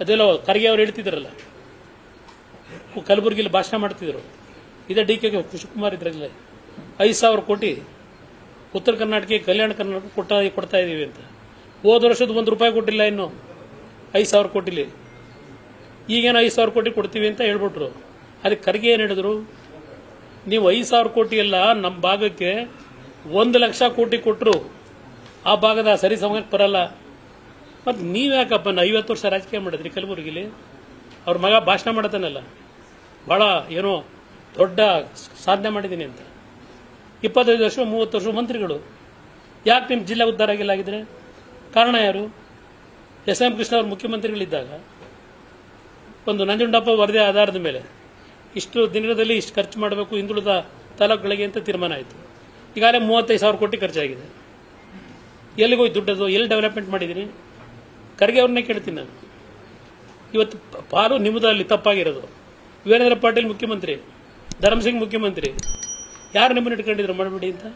ಅದೆಲ್ಲ ಖರ್ಗೆ ಅವ್ರು ಹೇಳ್ತಿದ್ರಲ್ಲ. ಕಲಬುರಗಿಲಿ ಭಾಷಣ ಮಾಡ್ತಿದ್ರು. ಇದೇ ಡಿ ಕೆ ಶಿವಕುಮಾರ್ ಇದ್ರಲ್ಲಿ. ಐದು ಸಾವಿರ ಕೋಟಿ ಉತ್ತರ ಕರ್ನಾಟಕಕ್ಕೆ, ಕಲ್ಯಾಣ ಕರ್ನಾಟಕ ಕೊಟ್ಟ ಕೊಡ್ತಾ ಇದ್ದೀವಿ ಅಂತ. ಹೋದ ವರ್ಷದ ಒಂದು ರೂಪಾಯಿ ಕೊಟ್ಟಿಲ್ಲ ಇನ್ನು. ಐದು ಸಾವಿರ ಕೋಟಿಲಿ. ಈಗೇನು ಐದು ಸಾವಿರ ಕೋಟಿ ಕೊಡ್ತೀವಿ ಅಂತ ಹೇಳ್ಬಿಟ್ರು. ಅದಕ್ಕೆ ಖರ್ಗೆ ಏನು ಹೇಳಿದ್ರು? ನೀವು ಐದು ಸಾವಿರ ಕೋಟಿ ಎಲ್ಲ ನಮ್ಮ ಭಾಗಕ್ಕೆ ಒಂದು ಲಕ್ಷ ಕೋಟಿ ಕೊಟ್ಟರು ಆ ಭಾಗದ ಸರಿ ಸಮಯಕ್ಕೆ ಬರಲ್ಲ. ಮತ್ತು ನೀವ್ಯಾಕಪ್ಪ ಐವತ್ತು ವರ್ಷ ರಾಜಕೀಯ ಮಾಡಿದ್ರಿ ಕಲಬುರಗಿಲಿ? ಅವ್ರ ಮಗ ಭಾಷಣ ಮಾಡತಾನಲ್ಲ ಭಾಳ ಏನೋ ದೊಡ್ಡ ಸಾಧನೆ ಮಾಡಿದ್ದೀನಿ ಅಂತ. ಇಪ್ಪತ್ತೈದು ವರ್ಷ, ಮೂವತ್ತು ವರ್ಷ ಮಂತ್ರಿಗಳು. ಯಾಕೆ ನಿಮ್ಮ ಜಿಲ್ಲೆ ಉದ್ಧಾರ ಆಗಿಲ್ಲ ಆಗಿದ್ರೆ? ಕಾರಣ ಯಾರು? ಎಸ್ ಎಂ ಕೃಷ್ಣ ಅವರು ಮುಖ್ಯಮಂತ್ರಿಗಳಿದ್ದಾಗ. ಒಂದು ನಂಜುಂಡಪ್ಪ ವರದಿ ಆಧಾರದ ಮೇಲೆ. ಇಷ್ಟು ದಿನದಲ್ಲಿ ಇಷ್ಟು ಖರ್ಚು ಮಾಡಬೇಕು ಹಿಂದುಳಿದ ತಾಲೂಕುಗಳಿಗೆ ಅಂತ ತೀರ್ಮಾನ ಆಯಿತು. ಈಗಾಗಲೇ ಮೂವತ್ತೈದು ಸಾವಿರ ಕೋಟಿ ಖರ್ಚಾಗಿದೆ. ಎಲ್ಲಿಗೋಗಿ ದುಡ್ಡದು? ಎಲ್ಲಿ ಡೆವಲಪ್ಮೆಂಟ್ ಮಾಡಿದ್ದೀನಿ ಖರ್ಗೆ ಅವ್ರನ್ನೇ ಕೇಳ್ತೀನಿ ನಾನು. ಇವತ್ತು ಪಾಲು ನಿಮ್ಮದ್ರಲ್ಲಿ ತಪ್ಪಾಗಿರೋದು. ವೀರೇಂದ್ರ ಪಾಟೀಲ್ ಮುಖ್ಯಮಂತ್ರಿ, ಧರ್ಮಸಿಂಗ್ ಮುಖ್ಯಮಂತ್ರಿ, ಯಾರು ನಿಮ್ಮನ್ನು ಇಟ್ಕೊಂಡಿದ್ರು ಮಾಡಬೇಡಿ ಅಂತ?